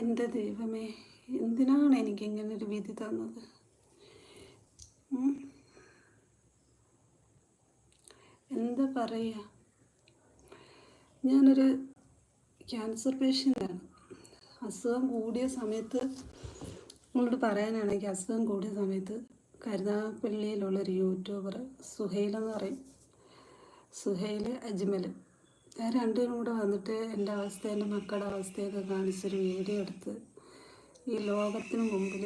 എന്റെ ദൈവമേ എന്തിനാണ് എനിക്ക് ഇങ്ങനെ ഒരു വിധി തന്നത്? എന്താ പറയുക ഞാനൊരു ക്യാൻസർ പേഷ്യന്റാണ് അസുഖം കൂടിയ സമയത്ത് നിങ്ങളോട് പറയാനാണെങ്കിൽ അസുഖം കൂടിയ സമയത്ത് കരുനാഗപ്പള്ളിയിലുള്ളൊരു യൂട്യൂബർ സുഹൈലെന്ന് പറയും. സുഹൈൽ അജ്മൽ ഞാൻ രണ്ടും കൂടെ വന്നിട്ട് എന്റെ അവസ്ഥ എന്റെ മക്കളുടെ അവസ്ഥയൊക്കെ കാണിച്ചൊരു വീഡിയോ എടുത്ത് ഈ ലോകത്തിന് മുമ്പിൽ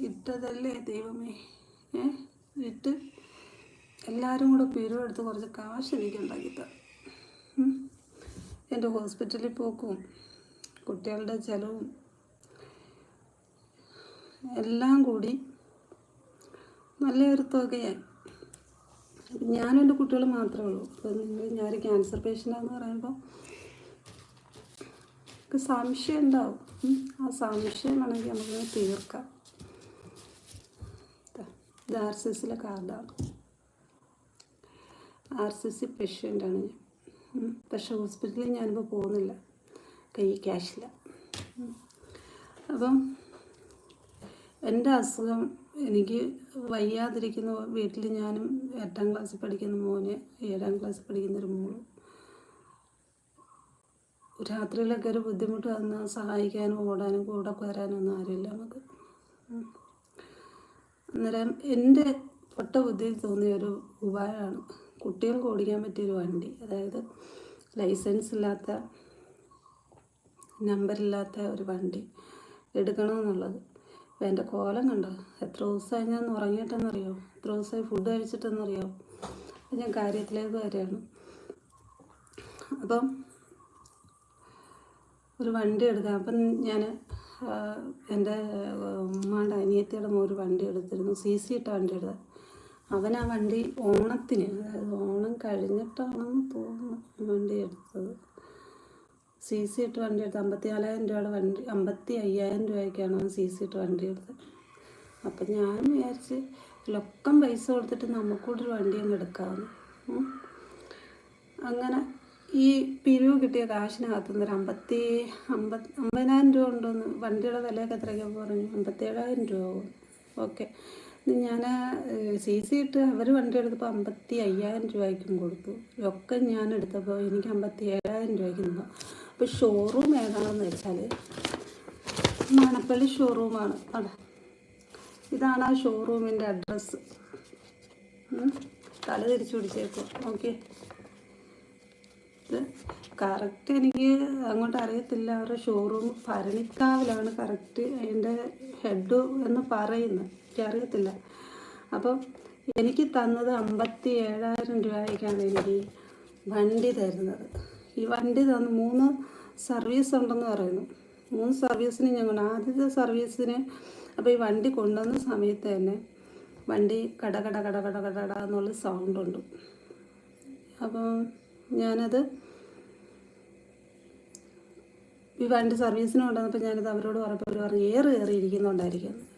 ഇട്ടതല്ലേ ദൈവമേ? ഏ? ഇട്ട് എല്ലാവരും കൂടെ പിരിവെടുത്ത് കുറച്ച് കാശ് എനിക്ക് ഉണ്ടാക്കിത്ത എന്റെ ഹോസ്പിറ്റലിൽ പോക്കും കുട്ടികളുടെ ചിലവും എല്ലാം കൂടി നല്ലൊരു തുകയായി. ഞാനും എന്റെ കുട്ടികൾ മാത്രമേ ഉള്ളൂ. അപ്പം നിങ്ങൾ ഞാനൊരു ക്യാൻസർ പേഷ്യന്റാന്ന് പറയുമ്പോൾ സംശയം ഉണ്ടാവും. ആ സംശയം വേണമെങ്കിൽ നമുക്ക് തീർക്കാം. ഇത് ആർ സി സിയിലെ കാർഡാണ് ആർ സി സി പേഷ്യന്റാണ് ഞാൻ. പക്ഷേ ഹോസ്പിറ്റലിൽ ഞാനിപ്പോൾ പോകുന്നില്ല. കൈ ക്യാഷില്ല. അപ്പം എന്റെ അസുഖം എനിക്ക് വയ്യാതിരിക്കുന്ന വീട്ടിൽ ഞാനും എട്ടാം ക്ലാസ്സിൽ പഠിക്കുന്ന മോന് ഏഴാം ക്ലാസ്സിൽ പഠിക്കുന്ന ഒരു മോളും. രാത്രിയിലൊക്കെ ഒരു ബുദ്ധിമുട്ട് വന്നാൽ സഹായിക്കാനും ഓടാനും കൂടെ പോരാനും ഒന്നും ആരുമില്ല നമുക്ക്. അന്നേരം എന്റെ പൊട്ട ബുദ്ധിയിൽ തോന്നിയ ഒരു ഉപായമാണ് കുട്ടികൾക്ക് ഓടിക്കാൻ പറ്റിയൊരു വണ്ടി. അതായത് ലൈസൻസ് ഇല്ലാത്ത നമ്പറില്ലാത്ത ഒരു വണ്ടി എടുക്കണമെന്നുള്ളത്. അപ്പോൾ എന്റെ കോലം കണ്ടോ? എത്ര ദിവസമായി ഞാൻ ഉറങ്ങിയിട്ടെന്നറിയോ? എത്ര ദിവസമായി ഫുഡ് കഴിച്ചിട്ടെന്നറിയോ? അപ്പം ഞാൻ കാര്യത്തിലേക്ക് വരികയാണ് അപ്പം ഒരു വണ്ടി എടുക്കാം അപ്പം ഞാൻ എന്റെ ഉമ്മയുടെ അനിയത്തിയുടെ ഒരു വണ്ടി എടുത്തിരുന്നു. സി സി ഇട്ട വണ്ടി എടുത്തത് അവൻ ആ വണ്ടി ഓണത്തിന് അതായത് ഓണം കഴിഞ്ഞിട്ടാണെന്ന് തോന്നുന്നു വണ്ടി എടുത്തത്. സി സി ഇട്ട് വണ്ടി എടുത്ത് അമ്പത്തി നാലായിരം രൂപയുടെ വണ്ടി അമ്പത്തി അയ്യായിരം രൂപയ്ക്കാണ് സി സി ഇട്ട് വണ്ടി എടുത്തത്. അപ്പം ഞാൻ വിചാരിച്ച് ലൊക്കം പൈസ കൊടുത്തിട്ട് നമുക്കൂടെ ഒരു വണ്ടി അങ്ങ് എടുക്കാമെന്ന് അങ്ങനെ ഈ പിരിവ് കിട്ടിയ കാശിനകത്ത് നിന്ന് അമ്പത്തി അമ്പത് അമ്പതിനായിരം രൂപ ഉണ്ടോന്ന് വണ്ടിയുടെ വിലയൊക്കെ എത്രയൊക്കെ പറഞ്ഞു? അമ്പത്തേഴായിരം രൂപ ഓക്കെ. ഞാൻ സി സി ഇട്ട് അവർ വണ്ടി എടുത്തപ്പോൾ അമ്പത്തി അയ്യായിരം രൂപയ്ക്കും കൊടുത്തു. ഒക്കെ ഞാൻ എടുത്തപ്പോൾ എനിക്ക് അമ്പത്തി ഏഴായിരം രൂപയ്ക്ക് നിന്നു അപ്പോൾ ഷോറൂം ഏതാണെന്ന് വെച്ചാൽ മണപ്പള്ളി ഷോറൂമാണ് അതെ ഇതാണ് ആ ഷോറൂമിന്റെ അഡ്രസ്സ് തല തിരിച്ചു പിടിച്ചേക്കോ. ഓക്കെ ഇത് കറക്റ്റ് എനിക്ക് അങ്ങോട്ട് അറിയത്തില്ല. അവരുടെ ഷോറൂം ഭരണിക്കാവിലാണ് കറക്റ്റ് അതിന്റെ ഹെഡ് എന്ന് പറയുന്നത്. എനിക്കറിയത്തില്ല അപ്പം എനിക്ക് തന്നത് അമ്പത്തി ഏഴായിരം രൂപയ്ക്കാണ് എനിക്ക് വണ്ടി തരുന്നത്. ഈ വണ്ടി തന്ന്. മൂന്ന് സർവീസ് ഉണ്ടെന്ന് പറയുന്നു. മൂന്ന് സർവീസിന് ഞങ്ങൾ ആദ്യത്തെ സർവീസിന് അപ്പോൾ ഈ വണ്ടി കൊണ്ടുവന്ന സമയത്ത് തന്നെ വണ്ടി കട കട കട കട കട കട എന്നുള്ള സൗണ്ട് ഉണ്ട്. അപ്പം ഞാനത് ഈ വണ്ടി സർവീസിന് കൊണ്ടുവന്നപ്പോൾ ഞാനത് അവരോട് പറഞ്ഞപ്പോൾ അവർ പറഞ്ഞു ഏറ് കയറി ഇരിക്കുന്നുണ്ടായിരിക്കും ഏറ്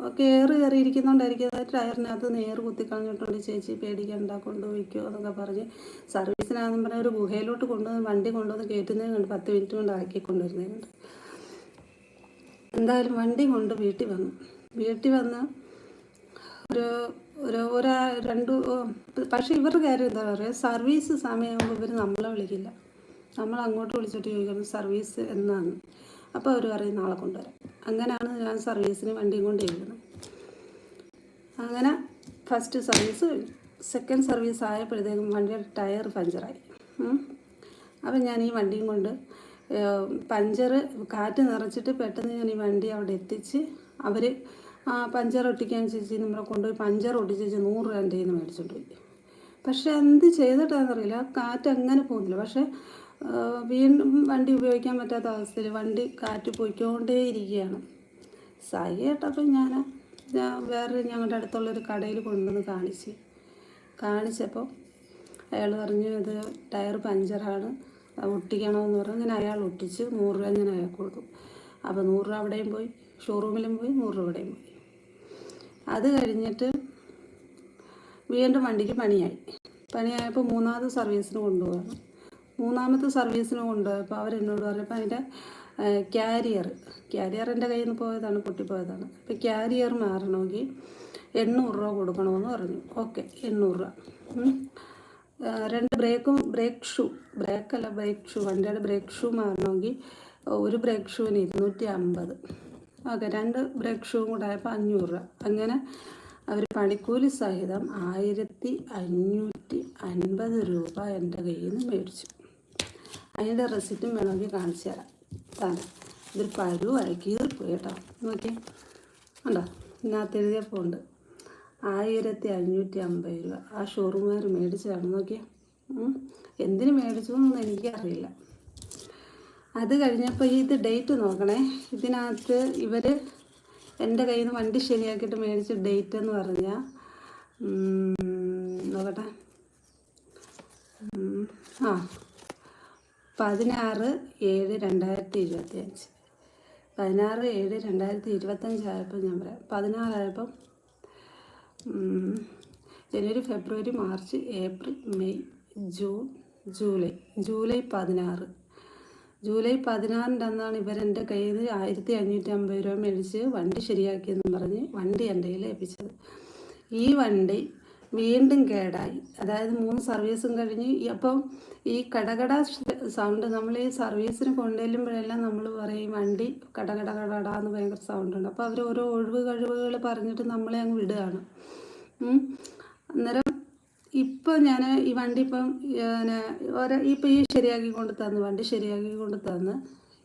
കയറി ഇരിക്കുന്നുണ്ടായിരിക്കും അത് ടയറിനകത്ത് നേർ കുത്തിക്കളഞ്ഞിട്ടുണ്ട്. ചേച്ചി പേടിക്കണ്ട കൊണ്ടുപോയിക്കോ എന്നൊക്കെ പറഞ്ഞ് സർവീസിനാണെന്ന് പറഞ്ഞാൽ ഒരു ഗുഹയിലോട്ട് കൊണ്ടുവന്ന് വണ്ടി കൊണ്ടുവന്ന് കയറ്റുന്നതിന് കണ്ട് പത്ത് മിനിറ്റ് കൊണ്ട് ആക്കി കൊണ്ടുവരുന്നതുണ്ട് എന്തായാലും വണ്ടി കൊണ്ട് വീട്ടിൽ വന്നു. വീട്ടിൽ വന്ന് ഒരു ഒരു ഒരാ രണ്ട് പക്ഷേ ഇവരുടെ കാര്യം എന്താ പറയുക സർവീസ് സമയമാകുമ്പോൾ ഇവർ നമ്മളെ വിളിക്കില്ല. നമ്മൾ അങ്ങോട്ട് വിളിച്ചിട്ട് ചോദിക്കണം സർവീസ് എന്നാണ്? അപ്പോൾ അവർ പറയും നാളെ കൊണ്ടുവരാം. അങ്ങനെയാണ് ഞാൻ സർവീസിന് വണ്ടിയും കൊണ്ട് ചെയ്യുന്നത് അങ്ങനെ ഫസ്റ്റ് സർവീസ് സെക്കൻഡ് സർവീസ് ആയപ്പോഴത്തേക്കും വണ്ടിയുടെ ടയർ പഞ്ചറായി. അപ്പം ഞാൻ ഈ വണ്ടിയും കൊണ്ട് പഞ്ചർ കാറ്റ് നിറച്ചിട്ട് പെട്ടെന്ന് ഞാൻ ഈ വണ്ടി അവിടെ എത്തിച്ച് അവർ പഞ്ചർ ഒട്ടിക്കാൻ ചേച്ചി നമ്മളെ കൊണ്ടുപോയി പഞ്ചർ ഒട്ടിച്ച് നൂറ് രൂപ എന്റെ മേടിച്ചോണ്ട് പോയി. പക്ഷെ എന്ത് ചെയ്തിട്ടാണെന്നറിയില്ല കാറ്റ് അങ്ങനെ പോകുന്നില്ല. പക്ഷെ വീണ്ടും വണ്ടി ഉപയോഗിക്കാൻ പറ്റാത്ത അവസ്ഥയിൽ വണ്ടി കാറ്റ് പോയിക്കൊണ്ടേ ഇരിക്കുകയാണ് സായി കേട്ടപ്പോൾ ഞാൻ ഞാൻ വേറെ ഞങ്ങളുടെ അടുത്തുള്ളൊരു കടയിൽ കൊണ്ടുവന്ന് കാണിച്ച്. കാണിച്ചപ്പോൾ അയാൾ പറഞ്ഞു ഇത് ടയർ പഞ്ചറാണ് ഒട്ടിക്കണമെന്ന് പറഞ്ഞു. ഞാൻ അയാൾ ഒട്ടിച്ച് നൂറ് രൂപ ഞാൻ അയാൾക്ക് കൊടുത്തു. അപ്പോൾ നൂറ് രൂപ അവിടെയും പോയി ഷോറൂമിലും പോയി നൂറ് രൂപ അവിടെയും പോയി. അത് കഴിഞ്ഞിട്ട് വീണ്ടും വണ്ടിക്ക് പണിയായി. പണിയായപ്പോൾ മൂന്നാമത് സർവീസിന് കൊണ്ടുപോകാണ്. മൂന്നാമത്തെ സർവീസിനും ഉണ്ട് അപ്പോൾ അവരെന്നോട് പറഞ്ഞപ്പോൾ അതിന്റെ ക്യാരിയർ ക്യാരിയർ എന്റെ കയ്യിൽ നിന്ന് പോയതാണ് പൊട്ടിപ്പോയതാണ്. അപ്പോൾ ക്യാരിയർ മാറണമെങ്കിൽ എണ്ണൂറ് രൂപ കൊടുക്കണമെന്ന് പറഞ്ഞു. ഓക്കെ എണ്ണൂറ് രൂപ. രണ്ട് ബ്രേക്കും ബ്രേക്ക് ഷൂ ബ്രേക്കല്ല ബ്രേക്ക് ഷൂ വണ്ടിയുടെ ബ്രേക്ക് ഷൂ മാറണമെങ്കിൽ ഒരു ബ്രേക്ക് ഷൂവിന് ഇരുന്നൂറ്റി അമ്പത് ഓക്കെ രണ്ട് ബ്രേക്ക് ഷൂവും കൂടെ ആയപ്പോൾ അഞ്ഞൂറ് രൂപ. അങ്ങനെ അവർ പണിക്കൂലി സഹിതം ആയിരത്തി അഞ്ഞൂറ്റി അൻപത് രൂപ എന്റെ കയ്യിൽ നിന്ന് മേടിച്ചു. അതിന്റെ റെസിപ്റ്റും വേണമെങ്കിൽ കാണിച്ചു തരാം. തന്നെ ഇതൊരു പരുവായി കീറിപ്പോയി കേട്ടോ. നോക്കി ഉണ്ടോ ഇതിനകത്ത് എഴുതിയപ്പോൾ ഉണ്ട് ആയിരത്തി അഞ്ഞൂറ്റി അമ്പത് രൂപ. ആ ഷോറൂമുകാർ മേടിച്ചതാണ്. നോക്കിയേ. എന്തിനു മേടിച്ചു എന്നൊന്നും എനിക്കറിയില്ല. അത് കഴിഞ്ഞപ്പോൾ ഇത് ഡേറ്റ് നോക്കണേ. ഇതിനകത്ത് ഇവർ എന്റെ കയ്യിൽ നിന്ന് വണ്ടി ശരിയാക്കിയിട്ട് മേടിച്ച ഡേറ്റ് എന്ന് പറഞ്ഞാൽ നോക്കട്ടെ. ആ. പതിനാറ് ഏഴ് രണ്ടായിരത്തി ഇരുപത്തി അഞ്ച് പതിനാറ് ഏഴ് രണ്ടായിരത്തി ഇരുപത്തഞ്ചായപ്പോൾ ഞാൻ പറയാം. പതിനാറായപ്പം ജനുവരി ഫെബ്രുവരി March April May June July. July പതിനാറ്. ജൂലൈ പതിനാറിന്റെ അന്നാണ് ഇവരെന്റെ കയ്യിൽ നിന്ന് ആയിരത്തി അഞ്ഞൂറ്റി അമ്പത് രൂപ മേടിച്ച് വണ്ടി ശരിയാക്കിയെന്ന് പറഞ്ഞ് വണ്ടി എന്റെ കയ്യിൽ ഏൽപ്പിച്ചത് ഈ വണ്ടി വീണ്ടും കേടായി. അതായത് മൂന്ന് സർവീസും കഴിഞ്ഞ് അപ്പം ഈ കടകട സൗണ്ട് നമ്മൾ ഈ സർവീസിന് കൊണ്ടുവരുമ്പോഴെല്ലാം നമ്മൾ പറയും വണ്ടി കടകട കടകട എന്ന് ഭയങ്കര സൗണ്ട് ഉണ്ട് അപ്പോൾ അവർ ഓരോ ഒഴിവ് കഴിവുകൾ പറഞ്ഞിട്ട് നമ്മളെ അങ്ങ് വിടുകയാണ്. അന്നേരം ഇപ്പം ഞാൻ ഈ വണ്ടി ഇപ്പം ഓരോ ഇപ്പം ഈ ശരിയാക്കി കൊണ്ട് തന്നു വണ്ടി ശരിയാക്കി കൊണ്ട് തന്ന്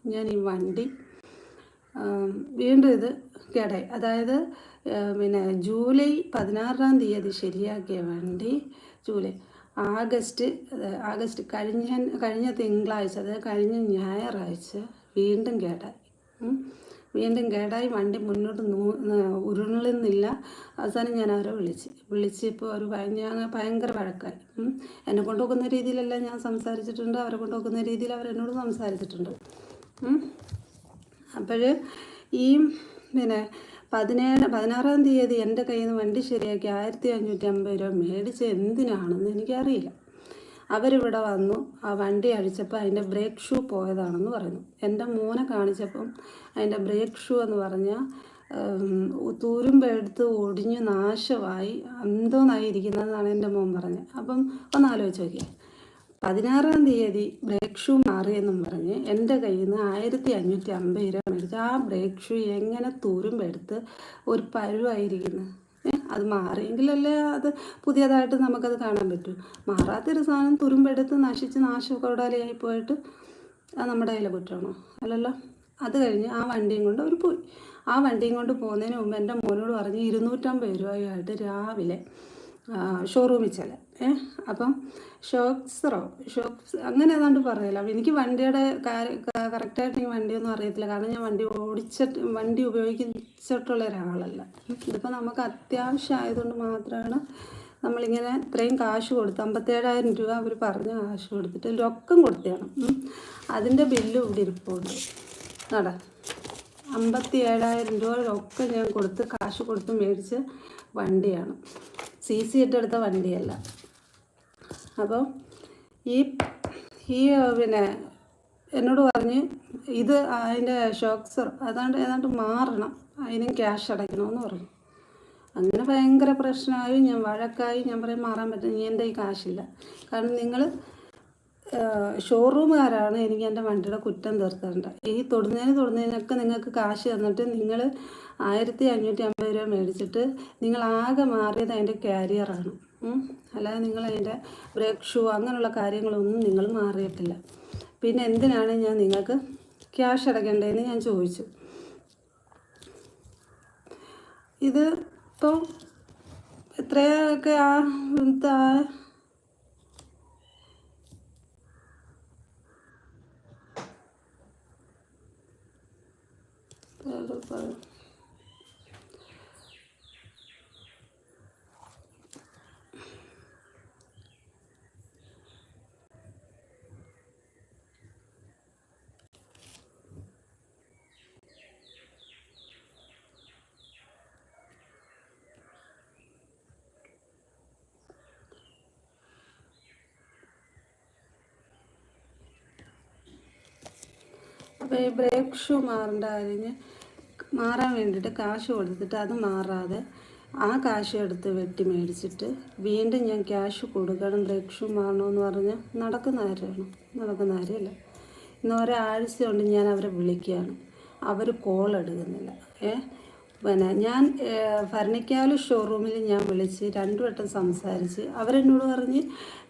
ഞാൻ ഈ വണ്ടി വീണ്ടും ഇത് കേടായി അതായത് പിന്നെ ജൂലൈ പതിനാറാം തീയതി ശരിയാക്കിയ വണ്ടി ജൂലൈ ആഗസ്റ്റ് ആഗസ്റ്റ് കഴിഞ്ഞ കഴിഞ്ഞ തിങ്കളാഴ്ച അതായത് കഴിഞ്ഞ ഞായറാഴ്ച വീണ്ടും കേടായി. വീണ്ടും കേടായി വണ്ടി മുന്നോട്ട് ഉരുളുന്നില്ല. അവസാനം ഞാൻ അവരെ വിളിച്ച് വിളിച്ചപ്പോൾ അവർ ഞാൻ ഭയങ്കര വഴക്കായി. എന്നെ കൊണ്ടുപോകുന്ന രീതിയിലല്ല ഞാൻ സംസാരിച്ചിട്ടുണ്ട് അവരെ കൊണ്ടുപോകുന്ന രീതിയിൽ അവരെന്നോട് സംസാരിച്ചിട്ടുണ്ട്. അപ്പോൾ ഈ പിന്നെ പതിനേഴ് പതിനാറാം തീയതി എന്റെ കയ്യിൽ നിന്ന് വണ്ടി ശരിയാക്കി ആയിരത്തി അഞ്ഞൂറ്റി അമ്പത് രൂപ മേടിച്ച് എന്തിനാണെന്ന് എനിക്കറിയില്ല. അവരിവിടെ വന്നു ആ വണ്ടി അഴിച്ചപ്പോൾ അതിന്റെ ബ്രേക്ക് ഷൂ പോയതാണെന്ന് പറയുന്നു. എന്റെ മോനെ കാണിച്ചപ്പം അതിന്റെ ബ്രേക്ക് ഷൂ എന്ന് പറഞ്ഞാൽ തൂരുമ്പെടുത്ത് ഒടിഞ്ഞു നാശമായി എന്തോന്നായി ഇരിക്കുന്നതെന്നാണ് എന്റെ മോൻ പറഞ്ഞത്. അപ്പം ഒന്ന് ആലോചിച്ച് നോക്കിയേ. പതിനാറാം തീയതി ബ്രേക്ക് ഷൂ മാറിയെന്നും പറഞ്ഞ് എന്റെ കയ്യിൽ നിന്ന് ആയിരത്തി അഞ്ഞൂറ്റി അമ്പത് രൂപ മേടിച്ച് ആ ബ്രേക്ക് ഷൂ എങ്ങനെ തുരുമ്പെടുത്ത് ഒരു പരുവായിരിക്കുന്നു? അത് മാറിയെങ്കിലല്ലേ അത് പുതിയതായിട്ട് നമുക്കത് കാണാൻ പറ്റൂ. മാറാത്തൊരു സാധനം തുരുമ്പെടുത്ത് നശിച്ച് നാശക്കോടാലിയായി പോയിട്ട് അത് നമ്മുടെ കയ്യിലെ കുറ്റമാണോ? അല്ലല്ലോ. അത് കഴിഞ്ഞ് ആ വണ്ടിയും കൊണ്ട് അവർ പോയി. ആ വണ്ടിയും കൊണ്ട് പോകുന്നതിന് മുമ്പ് എന്റെ മോനോട് പറഞ്ഞ് ഇരുന്നൂറ്റമ്പത് രൂപയായിട്ട് രാവിലെ ഷോറൂമിൽ ചെല്ല അപ്പം ഷോക്സറോ ഷോക്സ് അങ്ങനെ ഏതാണ്ട് പറയല എനിക്ക് വണ്ടിയുടെ കറക്റ്റായിട്ട് ഈ വണ്ടിയൊന്നും അറിയത്തില്ല. കാരണം ഞാൻ വണ്ടി ഓടിച്ചിട്ട് വണ്ടി ഉപയോഗിച്ചിട്ടുള്ള ഒരാളല്ല. ഇതിപ്പോൾ നമുക്ക് അത്യാവശ്യം ആയതുകൊണ്ട് മാത്രമാണ് നമ്മളിങ്ങനെ ഇത്രയും കാശ് കൊടുത്ത് അമ്പത്തേഴായിരം രൂപ അവർ പറഞ്ഞ കാശ് കൊടുത്തിട്ട് രൊക്കം കൊടുത്തതാണ്. അതിന്റെ ബില്ല് ഇവിടെ ഇരിപ്പുണ്ട്. നട. അമ്പത്തി ഏഴായിരം രൂപ രൊക്കം ഞാൻ കൊടുത്ത് കാശ് കൊടുത്ത് മേടിച്ച് വണ്ടിയാണ്. സി സി ഇട്ടെടുത്ത വണ്ടിയല്ല. അപ്പോൾ ഈ ഈ പിന്നെ എന്നോട് പറഞ്ഞ് ഇത് അതിന്റെ ഷോക്സർ അതാണ്ട് ഏതാണ്ട് മാറണം. അതിനും ക്യാഷ് അടയ്ക്കണമെന്ന് പറഞ്ഞു. അങ്ങനെ ഭയങ്കര പ്രശ്നമായി. ഞാൻ വഴക്കായി. ഞാൻ പറയും മാറാൻ പറ്റും നീ എന്റെ ഈ കാശില്ല. കാരണം നിങ്ങൾ ഷോറൂമുകാരാണ് എനിക്ക് എന്റെ വണ്ടിയുടെ കുറ്റം തീർത്തേണ്ട ഈ തൊടുന്നതിന് തൊടുന്നതിനൊക്കെ നിങ്ങൾക്ക് കാശ് തന്നിട്ട് നിങ്ങൾ ആയിരത്തി അഞ്ഞൂറ്റി അമ്പത് രൂപ മേടിച്ചിട്ട് നിങ്ങൾ ആകെ മാറിയത് അതിന്റെ ക്യാരിയറാണ് അല്ലാതെ നിങ്ങൾ അതിന്റെ ബ്രേക്ക് ഷൂ അങ്ങനെയുള്ള കാര്യങ്ങളൊന്നും നിങ്ങൾ മാറിയിട്ടില്ല. പിന്നെ എന്തിനാണ് ഞാൻ നിങ്ങൾക്ക് ക്യാഷ് അടയ്ക്കേണ്ടതെന്ന് ഞാൻ ചോദിച്ചു. ഇത് ഇപ്പോൾ എത്രയൊക്കെ ആ എന്താ ഏത് അപ്പോൾ ഈ ബ്രേക്ക് ഷൂ മാറേണ്ട കാര്യം മാറാൻ വേണ്ടിയിട്ട് കാശ് കൊടുത്തിട്ട് അത് മാറാതെ ആ കാശ് എടുത്ത് വെട്ടി മേടിച്ചിട്ട് വീണ്ടും ഞാൻ ക്യാഷ് കൊടുക്കണം ബ്രേക്ക് ഷൂ മാറണമെന്ന് പറഞ്ഞാൽ നടക്കുന്ന കാര്യമാണ്. നടക്കുന്ന കാര്യമല്ല. ഇന്ന് ഒരാഴ്ച കൊണ്ട് ഞാൻ അവരെ വിളിക്കുകയാണ്. അവർ കോൾ എടുക്കുന്നില്ല. ഏ? പിന്നെ ഞാൻ ഭരണിക്കാവ് ഷോറൂമിൽ ഞാൻ വിളിച്ച് രണ്ടു വട്ടം സംസാരിച്ച് അവരെന്നോട് പറഞ്ഞ്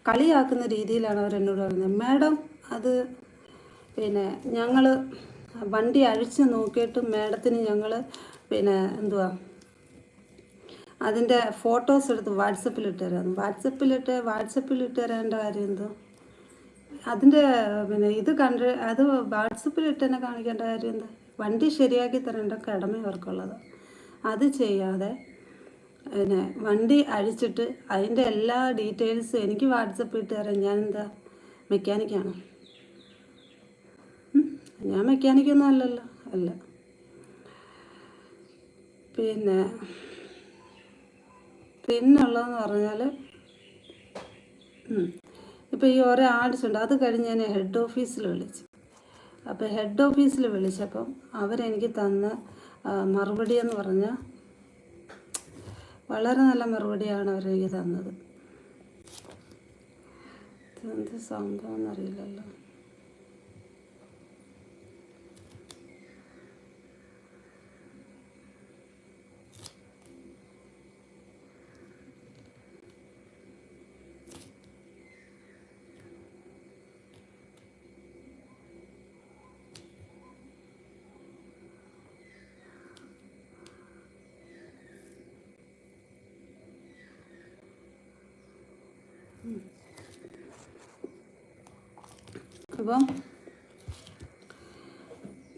കളിയാക്കുന്ന രീതിയിലാണ് അവരെന്നോട് പറഞ്ഞത്. മാഡം അത് പിന്നെ ഞങ്ങൾ വണ്ടി അഴിച്ച് നോക്കിയിട്ട് മാഡത്തിന് ഞങ്ങൾ പിന്നെ എന്തുവാ അതിന്റെ ഫോട്ടോസ് എടുത്ത് വാട്സപ്പിൽ ഇട്ട് തരാം. വാട്സപ്പിലിട്ട് വാട്സപ്പിൽ ഇട്ട് തരേണ്ട കാര്യം എന്തോ അതിന്റെ പിന്നെ ഇത് കണ്ട് അത് വാട്സപ്പിൽ ഇട്ട് തന്നെ കാണിക്കേണ്ട കാര്യം എന്താ? വണ്ടി ശരിയാക്കി തരേണ്ട കടമ അവർക്കുള്ളത്. അത് ചെയ്യാതെ പിന്നെ വണ്ടി അഴിച്ചിട്ട് അതിന്റെ എല്ലാ ഡീറ്റെയിൽസും എനിക്ക് വാട്സപ്പിൽ ഇട്ട് തരാം ഞാൻ എന്താ മെക്കാനിക്കാണ്. ഞാൻ മെക്കാനിക്കൊന്നും അല്ലല്ലോ അല്ല. പിന്നെ പിന്നുള്ളതെന്ന് പറഞ്ഞാൽ ഇപ്പോൾ ഈ ഓരോ ആഡ്സ് ഉണ്ട് അത് കഴിഞ്ഞ് ഞാൻ ഹെഡ് ഓഫീസിൽ വിളിച്ചു. അപ്പോൾ ഹെഡ് ഓഫീസിൽ വിളിച്ചപ്പം അവരെനിക്ക് തന്ന മറുപടി എന്ന് പറഞ്ഞാൽ വളരെ നല്ല മറുപടിയാണ് അവരെനിക്ക് തന്നത്. എന്ത് സംഭവം എന്നറിയില്ലല്ലോ. അപ്പം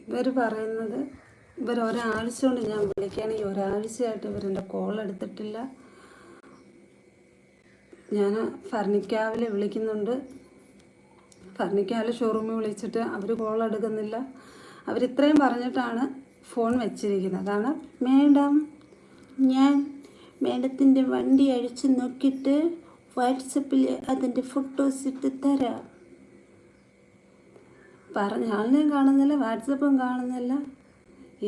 ഇവർ പറയുന്നത് ഇവർ ഒരാഴ്ച കൊണ്ട് ഞാൻ വിളിക്കുകയാണെങ്കിൽ ഒരാഴ്ചയായിട്ട് ഇവരെന്റെ കോൾ എടുത്തിട്ടില്ല. ഞാൻ ഫർണിക്കാവിലെ വിളിക്കുന്നുണ്ട്. ഫർണിക്കാവിലെ ഷോറൂമിൽ വിളിച്ചിട്ട് അവർ കോൾ എടുക്കുന്നില്ല. അവരിത്രയും പറഞ്ഞിട്ടാണ് ഫോൺ വെച്ചിരിക്കുന്നത്. കാരണം മേഡം. ഞാൻ മേഡത്തിന്റെ വണ്ടി അഴിച്ച് നോക്കിയിട്ട് വാട്സപ്പിൽ അതിന്റെ ഫോട്ടോസ് ഇട്ട് തരാം. പറഞ്ഞ ആളിനെയും കാണുന്നില്ല വാട്സപ്പും കാണുന്നില്ല.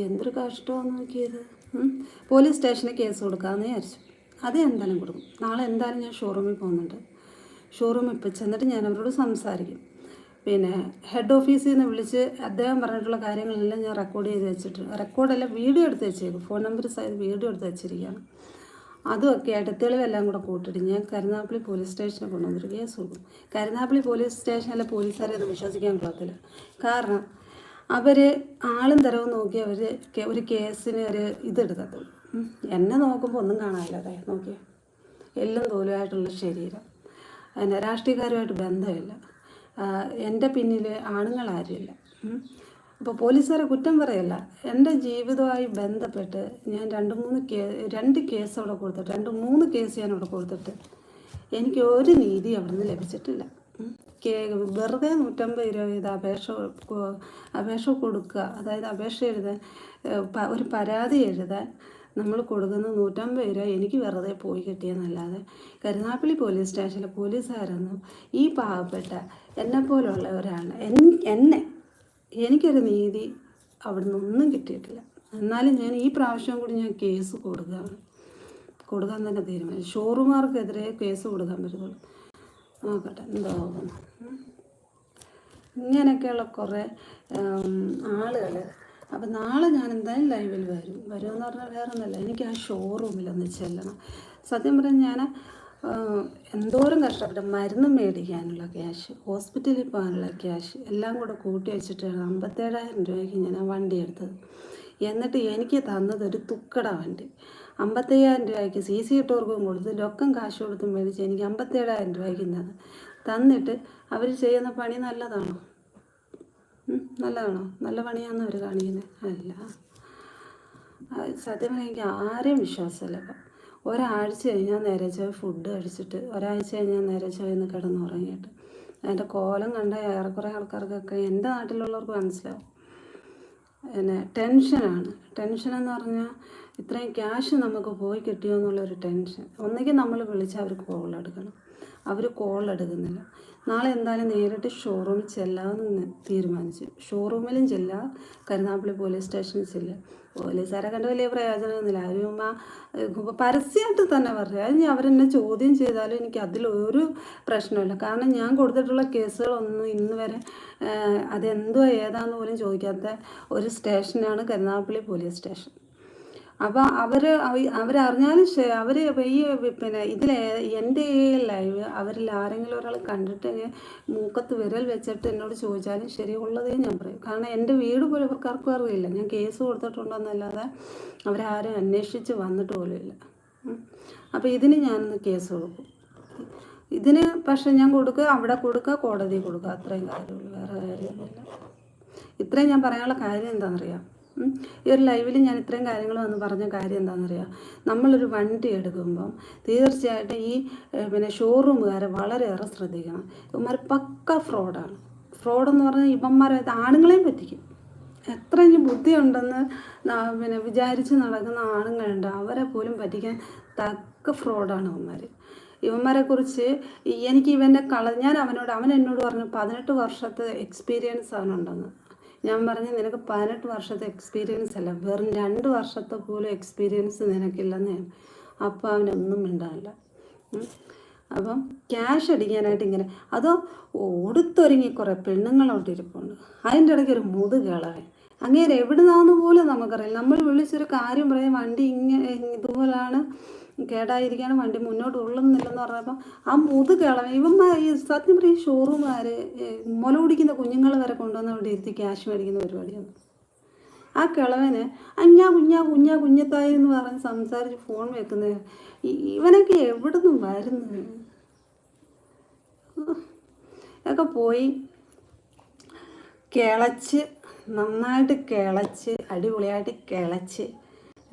എന്തൊരു കഷ്ടമാണ് നോക്കിയത്. പോലീസ് സ്റ്റേഷനിൽ കേസ് കൊടുക്കാമെന്ന് വിചാരിച്ചു. അത് എന്തായാലും കൊടുക്കും. നാളെ എന്തായാലും ഞാൻ ഷോറൂമിൽ പോകുന്നുണ്ട്. ഷോറൂമിൽ ഇപ്പം ചെന്നിട്ട് ഞാൻ അവരോട് സംസാരിക്കും. പിന്നെ ഹെഡ് ഓഫീസിൽ നിന്ന് വിളിച്ച് അദ്ദേഹം പറഞ്ഞിട്ടുള്ള കാര്യങ്ങളെല്ലാം ഞാൻ റെക്കോർഡ് ചെയ്ത് വെച്ചിട്ട് റെക്കോർഡല്ല വീഡിയോ എടുത്ത് വെച്ചേക്കും. ഫോൺ നമ്പർ സൈഡ് വീഡിയോ എടുത്ത് വെച്ചിരിക്കുകയാണ്. അതുമൊക്കെ ആയിട്ട് തെളിവെല്ലാം കൂടെ കൂട്ടിട്ട് ഞാൻ കരുനാപ്പള്ളി പോലീസ് സ്റ്റേഷനിൽ കൊണ്ടുവന്നൊരു കേസ് കൊടുക്കും കരുനാപ്പള്ളി പോലീസ് സ്റ്റേഷനിലെ പോലീസുകാരെ അത് വിശ്വസിക്കാൻ പറ്റത്തില്ല. കാരണം അവർ ആളും തരവും നോക്കി അവർ ഒരു കേസിന് ഒരു ഇതെടുക്കത്തുള്ളൂ. എന്നെ നോക്കുമ്പോൾ ഒന്നും കാണാനില്ലാതെ നോക്കിയേ. എല്ലാം തോലുമായിട്ടുള്ള ശരീരം. പിന്നെ രാഷ്ട്രീയക്കാരുമായിട്ട് ബന്ധമില്ല. എന്റെ പിന്നിൽ ആണുങ്ങളാരുമില്ല. അപ്പോൾ പോലീസുകാരെ കുറ്റം പറയല്ല. എന്റെ ജീവിതവുമായി ബന്ധപ്പെട്ട് ഞാൻ രണ്ട് മൂന്ന് കേ രണ്ട് കേസ് അവിടെ കൊടുത്തിട്ട് രണ്ട് മൂന്ന് കേസ് ഞാൻ അവിടെ കൊടുത്തിട്ട് എനിക്ക് ഒരു നീതി അവിടുന്ന് ലഭിച്ചിട്ടില്ല. കേ വെറുതെ നൂറ്റമ്പത് രൂപ ഇത് അപേക്ഷ അപേക്ഷ കൊടുക്കുക. അതായത് അപേക്ഷ എഴുതാൻ ഒരു പരാതി എഴുതാൻ നമ്മൾ കൊടുക്കുന്ന നൂറ്റമ്പത് രൂപ എനിക്ക് വെറുതെ പോയി കിട്ടിയെന്നല്ലാതെ കരുനാപ്പള്ളി പോലീസ് സ്റ്റേഷനിലെ പോലീസുകാരൊന്നും ഈ പാവപ്പെട്ട എന്നെപ്പോലുള്ള ഒരാൾ എന്നെ എനിക്കൊരു നീതി അവിടെ ഒന്നും കിട്ടിയിട്ടില്ല. എന്നാലും ഞാൻ ഈ പ്രാവശ്യം കൂടി ഞാൻ കേസ് കൊടുക്കുകയാണ് കൊടുക്കാൻ തന്നെ തീരുമാനിച്ചു. ഷോറൂമാർക്കെതിരെ കേസ് കൊടുക്കാൻ പറ്റുള്ളൂ. നോക്കട്ടെ എന്താകുന്നു ഇങ്ങനെയൊക്കെയുള്ള കുറേ ആളുകൾ അപ്പം നാളെ ഞാൻ എന്തായാലും ലൈവിൽ വരും. വരുമെന്ന് പറഞ്ഞാൽ വേറെ ഒന്നുമല്ല എനിക്ക് ആ ഷോറൂമിലൊന്ന് ചെല്ലണം. സത്യം പറഞ്ഞാൽ ഞാൻ എന്തോരം കഷ്ടപ്പെട്ട് മരുന്ന് മേടിക്കാനുള്ള ക്യാഷ് ഹോസ്പിറ്റലിൽ പോകാനുള്ള ക്യാഷ് എല്ലാം കൂടെ കൂട്ടി വെച്ചിട്ടാണ് അമ്പത്തേഴായിരം രൂപയ്ക്ക് ഞാൻ വണ്ടി എടുത്തത്. എന്നിട്ട് എനിക്ക് തന്നത് ഒരു തുക്കട വണ്ടി. അമ്പത്തയ്യായിരം രൂപയ്ക്ക് സി സി ഇട്ടവർക്കും കൊടുത്ത് ലൊക്കം കാശ് കൊടുത്തും മേടിച്ച് എനിക്ക് അമ്പത്തേഴായിരം രൂപയ്ക്ക് തന്നത്. തന്നിട്ട് അവർ ചെയ്യുന്ന പണി നല്ലതാണോ? നല്ലതാണോ? നല്ല പണിയാണെന്ന് അവർ കാണിക്കുന്നത് അല്ല. സത്യം എനിക്ക് ആരെയും വിശ്വാസമില്ല. ഒരാഴ്ച കഴിഞ്ഞാൽ നേരെ ചായ ഫുഡ് കഴിച്ചിട്ട് ഒരാഴ്ച കഴിഞ്ഞാൽ നേരെ ചൊവ്വന്ന് കിടന്നുറങ്ങിയിട്ട് അതിന്റെ കോലം കണ്ട ഏറെക്കുറെ ആൾക്കാർക്കൊക്കെ എന്റെ നാട്ടിലുള്ളവർക്ക് മനസ്സിലാവും. പിന്നെ ടെൻഷനാണ്. ടെൻഷൻ എന്ന് പറഞ്ഞാൽ ഇത്രയും ക്യാഷ് നമുക്ക് പോയി കിട്ടിയോ എന്നുള്ളൊരു ടെൻഷൻ ഒന്നുകിൽ നമ്മൾ വിളിച്ച് അവർ കോൾ എടുക്കണം. അവർ കോൾ എടുക്കുന്നില്ല. നാളെ എന്തായാലും നേരിട്ട് ഷോറൂമിൽ ചെല്ലാമെന്ന് തീരുമാനിച്ചു. ഷോറൂമിലും ചെല്ലാം കരുനാപ്പള്ളി പോലീസ് സ്റ്റേഷനിൽ ചെല്ലാം. പോലീസുകാരെ കണ്ട് വലിയ പ്രയോജനമൊന്നുമില്ല. ചുമ്മാ പരസ്യമായിട്ട് തന്നെ പറയാം അത് അവരെന്നെ ചോദ്യം ചെയ്താലും എനിക്ക് അതിലൊരു പ്രശ്നമില്ല കാരണം ഞാൻ കൊടുത്തിട്ടുള്ള കേസുകളൊന്നും ഇന്ന് വരെ അതെന്തോ ഏതാന്ന് പോലും ചോദിക്കാത്ത ഒരു സ്റ്റേഷനാണ് കരുനാപ്പള്ളി പോലീസ് സ്റ്റേഷൻ അപ്പോൾ അവർ അവരറിഞ്ഞാലും അവർ ഈ പിന്നെ ഇതിൽ എന്റെ ലൈവ് അവരിൽ ആരെങ്കിലും ഒരാൾ കണ്ടിട്ട് മൂക്കത്ത് വിരൽ വെച്ചിട്ട് എന്നോട് ചോദിച്ചാലും ശരിയുള്ളതേ ഞാൻ പറയും. കാരണം എന്റെ വീട് പോലും ഇവർക്കാർക്കും അറിയില്ല. ഞാൻ കേസ് കൊടുത്തിട്ടുണ്ടെന്നല്ലാതെ അവരാരും അന്വേഷിച്ച് വന്നിട്ട് പോലും ഇല്ല. അപ്പോൾ ഇതിന് ഞാനൊന്ന് കേസ് കൊടുക്കും. ഇതിന് പക്ഷെ ഞാൻ കൊടുക്കുക അവിടെ കൊടുക്കുക കോടതി കൊടുക്കുക. അത്രയും കാര്യമുള്ളൂ. വേറെ കാര്യമൊന്നുമില്ല. ഇത്രയും ഞാൻ പറയാനുള്ള കാര്യം എന്താണെന്നറിയാം. ഈ ഒരു ലൈവിൽ ഞാൻ ഇത്രയും കാര്യങ്ങൾ വന്ന് പറഞ്ഞ കാര്യം എന്താണെന്നറിയാം നമ്മളൊരു വണ്ടി എടുക്കുമ്പം തീർച്ചയായിട്ടും ഈ പിന്നെ ഷോറൂമുകാരെ വളരെയേറെ ശ്രദ്ധിക്കണം. ഇവന്മാർ പക്ക ഫ്രോഡാണ്. ഫ്രോഡെന്ന് പറഞ്ഞാൽ ഇവന്മാരെ ആണുങ്ങളെയും പറ്റിക്കും. എത്ര ഇനി ബുദ്ധിയുണ്ടെന്ന് പിന്നെ വിചാരിച്ച് നടക്കുന്ന ആണുങ്ങളുണ്ട് അവരെ പോലും പറ്റിക്കാൻ തക്ക ഫ്രോഡാണ് ഇവന്മാർ ഇവന്മാരെ കുറിച്ച് എനിക്ക് ഇവന്റെ കള ഞാൻ അവനോട് അവൻ എന്നോട് പറഞ്ഞു പതിനെട്ട് വർഷത്തെ എക്സ്പീരിയൻസ് അവനുണ്ടെന്ന്. ഞാൻ പറഞ്ഞു നിനക്ക് പതിനെട്ട് വർഷത്തെ എക്സ്പീരിയൻസ് അല്ല. വെറും രണ്ട് വർഷത്തെ പോലും എക്സ്പീരിയൻസ് നിനക്കില്ലെന്ന് ഞാൻ അപ്പോൾ അവനൊന്നും മിണ്ടാനില്ല. ഉം. അപ്പം ക്യാഷ് അടിക്കാനായിട്ട് ഇങ്ങനെ അതോ ഓടുത്തൊരുങ്ങി കുറേ പെണ്ണുങ്ങളോട്ട് ഇരിപ്പുണ്ട്. അതിന്റെ ഇടയ്ക്ക് ഒരു മുതുകളവൻ. അങ്ങേര് എവിടുന്നാന്ന് പോലും നമുക്കറിയാം നമ്മൾ വിളിച്ചൊരു കാര്യം പറയും വണ്ടി ഇങ്ങനെ ഇതുപോലാണ്. കേടായിരിക്കാണ് വണ്ടി മുന്നോട്ട് ഉള്ളുന്നില്ലെന്ന് പറഞ്ഞപ്പോൾ ആ മുതുകളവൻ ഇവന്മാർ ഈ സത്യം പറയും ഷോറൂമുകാർ മുല കുടിക്കുന്ന കുഞ്ഞുങ്ങൾ വരെ കൊണ്ടുവന്ന് അവിടെ ഇരുത്തി ക്യാഷ് മേടിക്കുന്ന പരിപാടിയാണ് ആ കിളവന് അഞ്ഞാ കുഞ്ഞാ കുഞ്ഞാ കുഞ്ഞത്തായി എന്ന് പറഞ്ഞ് സംസാരിച്ച് ഫോൺ വെക്കുന്നത് ഇവനൊക്കെ എവിടെ നിന്നും ഒക്കെ പോയി കിളച്ച് നന്നായിട്ട് കിളച്ച് അടിപൊളിയായിട്ട് കിളച്ച്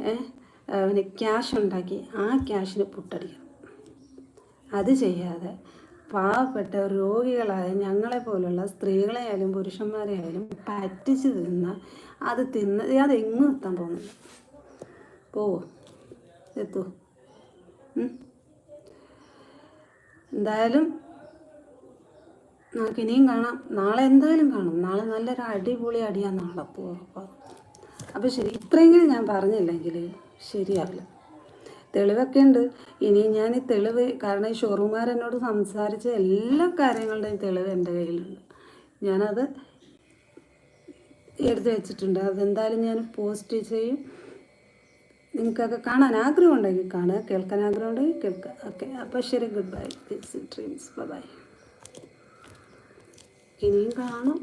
ഏഹ്, അവന് ക്യാഷ് ഉണ്ടാക്കി ആ ക്യാഷിന് പുട്ടടിക്കണം അത് ചെയ്യാതെ പാവപ്പെട്ട രോഗികളായ ഞങ്ങളെ പോലുള്ള സ്ത്രീകളെ ആയാലും പുരുഷന്മാരെ ആയാലും പറ്റിച്ച് തിന്ന അത് തിന്ന അതെങ്ങും എത്താൻ പോകുന്നില്ല. പോവോ? എത്തൂ? എന്തായാലും നമുക്ക് ഇനിയും കാണാം. നാളെ എന്തായാലും കാണും. നാളെ നല്ലൊരു അടിപൊളി അടിയാണ് നാളെ പോവാ. അപ്പോൾ ശരി. ഇത്രയെങ്കിലും ഞാൻ പറഞ്ഞില്ലെങ്കിൽ ശരിയാവില്ല. തെളിവൊക്കെ ഉണ്ട് ഇനി ഞാൻ ഈ തെളിവ് കാരണം ഈ ഷോറൂമുകാർ എന്നോട് സംസാരിച്ച എല്ലാ കാര്യങ്ങളുടെയും തെളിവ് എന്റെ കയ്യിലുണ്ട്. ഞാനത് എടുത്തു വെച്ചിട്ടുണ്ട്. അതെന്തായാലും ഞാൻ പോസ്റ്റ് ചെയ്യും. നിങ്ങൾക്കൊക്കെ കാണാൻ ആഗ്രഹം ഉണ്ടെങ്കിൽ കാണുക. കേൾക്കാൻ ആഗ്രഹം ഉണ്ടെങ്കിൽ കേൾക്കുക. ഓക്കെ. അപ്പോൾ ശരി. Good bye. This dreams bye ഇനിയും കാണും.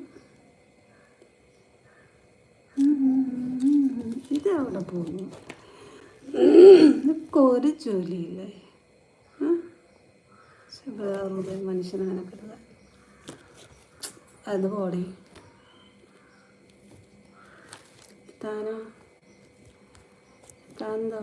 ഇത് പോകുന്നു ഇതൊക്കെ ഒരു ജോലിയില്ലേ. വേറൊരു മനുഷ്യനെ നിനക്കിടുക അത് പോടെ. താനോ? താൻ എന്താ